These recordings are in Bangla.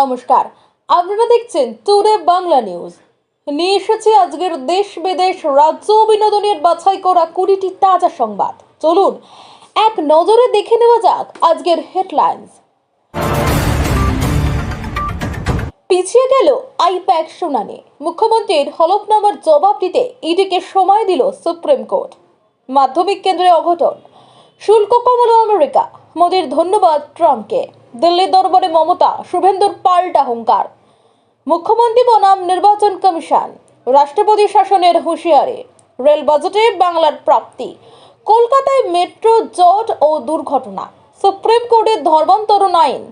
নমস্কার। আপনারা দেখছেন টুডে বাংলা নিউজ নিয়ে এসেছি আজকের দেশ বিদেশ রাজ্য বিনোদনের বাছাই করা কুড়িটি তাজা সংবাদ। চলুন, এক নজরে দেখে নেওয়া যাক আজকের হেডলাইন্স পিছিয়ে গেল আইপ্যাক শুনানি। মুখ্যমন্ত্রীর হলফনামার জবাব দিতে ইডিকে সময় দিল সুপ্রিম কোর্ট। মাধ্যমিক কেন্দ্রে অঘটন। শুল্ক কমালো আমেরিকা। মোদীর ধন্যবাদ ট্রাম্পকে। দিল্লির দরবারে মমতা, শুভেন্দুর পাল্টা হুঙ্কার। মুখ্যমন্ত্রী বনাম নির্বাচন কমিশন, রাষ্ট্রপতি শাসনের হুঁশিয়ারি, রেল বাজেটে বাংলার প্রাপ্তি, কলকাতায় মেট্রো, জট ও দুর্ঘটনা, সুপ্রিম কোর্টের ধর্মান্তরণ আইন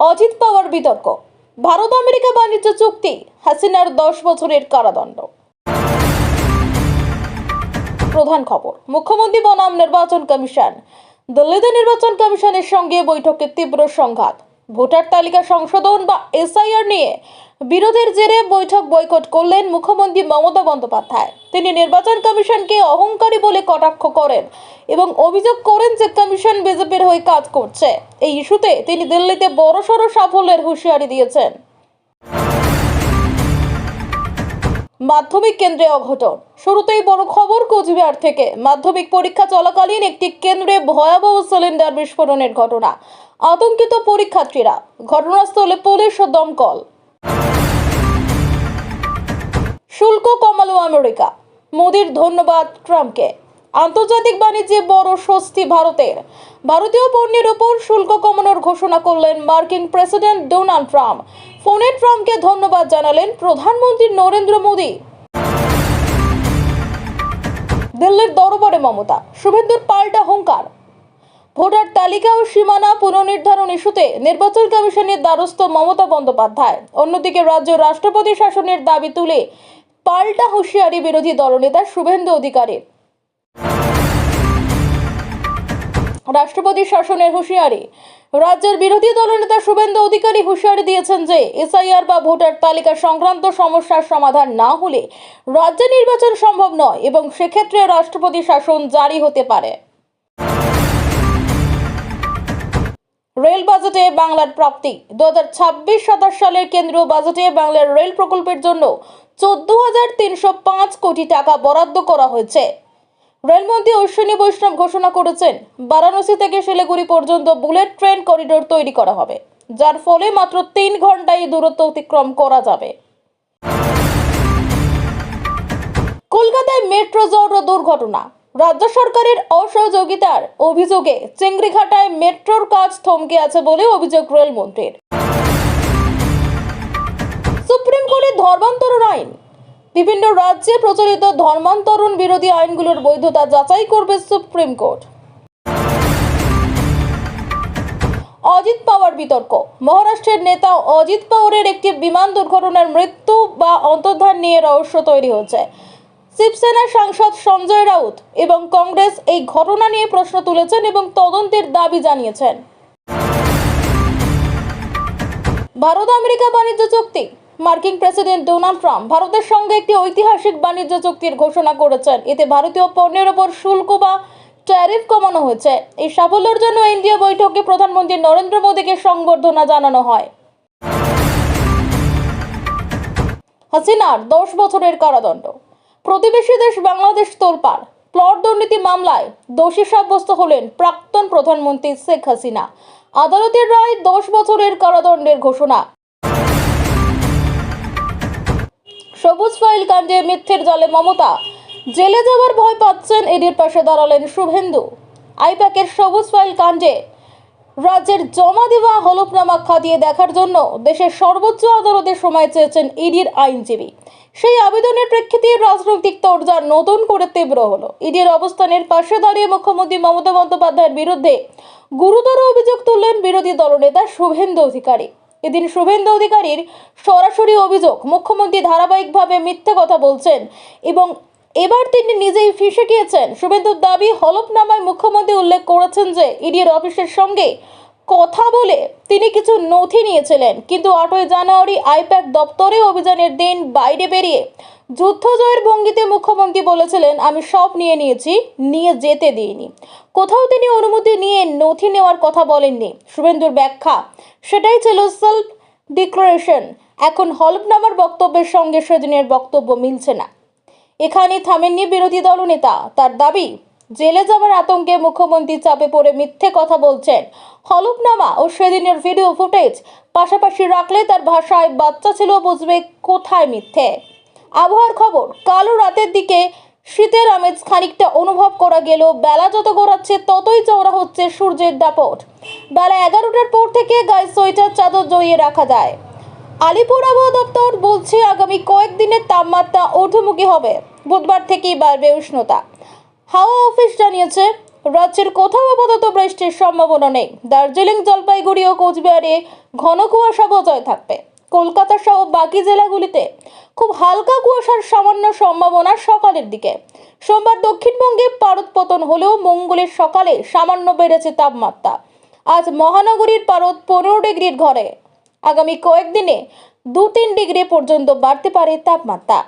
অজিত পাওয়ার বিতর্ক, ভারত আমেরিকা বাণিজ্য চুক্তি, হাসিনার দশ বছরের কারাদণ্ড। প্রধান খবর, মুখ্যমন্ত্রী বনাম নির্বাচন কমিশন দিল্লিতে নির্বাচন কমিশনের সঙ্গে বৈঠকে তীব্র সংঘাত। ভোটার তালিকা সংশোধন বা এসআইআর নিয়ে বিরোধের জেরে বৈঠক বয়কট করলেন মুখ্যমন্ত্রী মমতা বন্দ্যোপাধ্যায়। তিনি নির্বাচন কমিশনকে অহংকারী বলে কটাক্ষ করেন এবং অভিযোগ করেন যে কমিশন বিজেপির হয়ে কাজ করছে। এই ইস্যুতে তিনি দিল্লিতে বড়সড় সাফল্যের হুঁশিয়ারি দিয়েছেন। মাধ্যমিক কেন্দ্রে অঘটন। শুরুতেই বড় খবর কোচবিহার থেকে। মাধ্যমিক পরীক্ষা চলাকালীন একটি কেন্দ্রে ভয়াবহ সিলিন্ডার বিস্ফোরণের ঘটনা। আতঙ্কিত পরীক্ষার্থীরা। ঘটনাস্থলে পুলিশ ও দমকল। শুল্ক কমালো আমেরিকা। মোদির ধন্যবাদ ট্রাম্পকে। আন্তর্জাতিক বাণিজ্যে বড় স্বস্তি ভারতের। ভারতীয় পণ্যের ওপর শুল্ক কমানোর ঘোষণা করলেন মার্কিন প্রেসিডেন্ট ডোনাল্ড ট্রাম্প। ফোনে ট্রাম্পকে ধন্যবাদ জানালেন প্রধানমন্ত্রী নরেন্দ্র মোদী। দিল্লির দরবারে মমতা, শুভেন্দুর পাল্টা হুঙ্কার। ভোটার তালিকা ও সীমানা পুনর্নির্ধারণ ইস্যুতে নির্বাচন কমিশনের দ্বারস্থ মমতা বন্দ্যোপাধ্যায়। অন্যদিকে রাজ্য রাষ্ট্রপতি শাসনের দাবি তুলে পাল্টা হুঁশিয়ারি বিরোধী দলনেতা শুভেন্দু অধিকারীর। রাষ্ট্রপতি শাসনের হুঁশিয়ারি। রাজ্যের বিরোধী দলনেতা শুভেন্দু অধিকারী হুঁশিয়ারি দিয়েছেন যে, এসআইআর বা ভোটার তালিকা সংক্রান্ত সমস্যার সমাধান না হলে রাজ্যে নির্বাচন সম্ভব নয় এবং সেক্ষেত্রে রাষ্ট্রপতি শাসন জারি হতে পারে। রেল বাজেটে বাংলার প্রাপ্তি। দু হাজার ছাব্বিশ সাতাশ সালের কেন্দ্রীয় বাজেটে বাংলার রেল প্রকল্পের জন্য চোদ্দ হাজার তিনশো পাঁচ কোটি টাকা বরাদ্দ করা হয়েছে। রেলমন্ত্রী অশ্বিনী বৈষ্ণব ঘোষণা করেছেন, বারাণসী থেকে শিলিগুড়ি পর্যন্ত বুলেট ট্রেন করিডোর তৈরি করা হবে, যার ফলে মাত্র তিন ঘন্টায় এই দূরত্ব অতিক্রম করা যাবে। কলকাতায় মেট্রো ও দুর্ঘটনা, রাজ্য সরকারের অসহযোগিতার অভিযোগে চিংড়িঘাটায় মেট্রোর কাজ থমকে আছে বলে অভিযোগ রেলমন্ত্রীর। সুপ্রিম কোর্টের ধর্মান্তরণ আইন বিভিন্ন রাজ্যে প্রচলিত ধর্মান্তরণ বিরোধী আইনগুলোর বৈধতা যাচাই করবে সুপ্রিম কোর্ট। অজিত পাওয়ার বিতর্ক। মহারাষ্ট্রের নেতা অজিত পাওয়ারের একটি বিমান দুর্ঘটনার মৃত্যু বা অন্তর্ধান নিয়ে রহস্য তৈরি হচ্ছে শিবসেনা সাংসদ সঞ্জয় রাউত এবং কংগ্রেস এই ঘটনা নিয়ে প্রশ্ন তুলেছেন এবং তদন্তের দাবি জানিয়েছেন। ভারত আমেরিকা বাণিজ্য চুক্তি। মার্কিন প্রেসিডেন্ট ডোনাল্ড ট্রাম্প ভারতের সঙ্গে একটি ঐতিহাসিক বাণিজ্য চুক্তির ঘোষণা করেছেন। এতে ভারতীয় পণ্যের ওপর শুল্ক বা ট্যারিফ কমানো হয়েছে। এই সাফল্যের জন্য ইন্ডিয়া বৈঠকে প্রধানমন্ত্রী নরেন্দ্র মোদীকে সংবর্ধনা জানানো হয়। হাসিনার দশ বছরের কারাদণ্ড। প্রতিবেশী দেশ বাংলাদেশ তোলপাড়। প্লট দুর্নীতি মামলায় দোষী সাব্যস্ত হলেন প্রাক্তন প্রধানমন্ত্রী শেখ হাসিনা। আদালতের রায় দশ বছরের কারাদণ্ডের ঘোষণা। সবুজ ফাইল কাণ্ডে মিথ্যের জলে মমতা। জেলে যাওয়ার ভয় পাচ্ছেন এডির পাশে দাঁড়ালেন শুভেন্দু। আইপ্যাকের সবুজ ফাইল কাণ্ডে রাজ্যের জমা দেওয়া হলফনামা খাতিয়ে দেখার জন্য দেশের সর্বোচ্চ আদালতে সময় চেয়েছেন ইডির আইনজীবী। সেই আবেদনের প্রেক্ষিতে রাজনৈতিক তোড়জোড় নতুন করে তীব্র হলো। ইডির অবস্থানের পাশে দাঁড়িয়ে মুখ্যমন্ত্রী মমতা বন্দ্যোপাধ্যায়ের বিরুদ্ধে গুরুতর অভিযোগ তুললেন বিরোধী দলনেতা শুভেন্দু অধিকারী। এদিন শুভেন্দু অধিকারীর সরাসরি অভিযোগ মুখ্যমন্ত্রী ধারাবাহিকভাবে মিথ্যে কথা বলছেন এবং এবার তিনি নিজেই ফেসে গিয়েছেন। শুভেন্দুর দাবি হলফনামায় মুখ্যমন্ত্রী উল্লেখ করেছেন যে, ইডির অফিসের সঙ্গে কথা বলে তিনি কিছু নথি নিয়েছিলেন, কিন্তু আটই জানুয়ারি আইপ্যাক দপ্তরে অভিযানের দিন বাইরে বেরিয়ে যুদ্ধ জয়ের ভঙ্গিতে মুখ্যমন্ত্রী বলেছিলেন, আমি সব নিয়ে নিয়েছি, নিয়ে যেতে দিইনি। কোথাও তিনি অনুমতি নিয়ে নথি নেওয়ার কথা বলেননি। শুভেন্দুর ব্যাখ্যা, সেটাই ছিল সেলফ ডিক্লারেশন এখন হলফনামার বক্তব্যের সঙ্গে সেদিনের বক্তব্য মিলছে না। এখানে থামেননি বিরোধী দলনেতা। তার দাবি জেলে যাওয়ার আতঙ্কে মুখ্যমন্ত্রী চাপে পড়ে মিথ্যে কথা বলছেন। হলফনামা ও সেদিনের ভিডিও ফুটেজ পাশাপাশি রাখলে তার ভাষায় বাচ্চা ছিল বুঝবে কোথায় মিথ্যে। আবহাওয়ার খবর, কালো রাতের দিকে শীতের আমেজ খানিকটা অনুভব করা গেল বেলা যত গড়াচ্ছে ততই চওড়া হচ্ছে সূর্যের দাপট। বেলা এগারোটার পর থেকে গায়ে সোয়েটার, চাদর জড়িয়ে রাখা যায়। আলিপুর আবহাওয়া দপ্তর বলছে আগামী কয়েকদিনের তাপমাত্রা ঊর্ধ্বমুখী হবে। বুধবার থেকেই বাড়বে উষ্ণতা। হাওয়া অফিস জানিয়েছে, রাজ্যের কোথাও আপাতত বৃষ্টির সম্ভাবনা নেই। দার্জিলিং, জলপাইগুড়ি ও কোচবিহারে ঘন কুয়াশা বজায় থাকবে। কলকাতা সহ বাকি জেলাগুলিতে খুব হালকা কুয়াশার সামান্য সম্ভাবনা সকালের দিকে। সোমবার দক্ষিণবঙ্গে পারদ পতন হলেও মঙ্গলের সকালে সামান্য বেড়েছে তাপমাত্রা। আজ মহানগরীর পারদ পনেরো ডিগ্রির ঘরে। আগামী কয়েকদিনে দু তিন ডিগ্রি পর্যন্ত বাড়তে পারে তাপমাত্রা।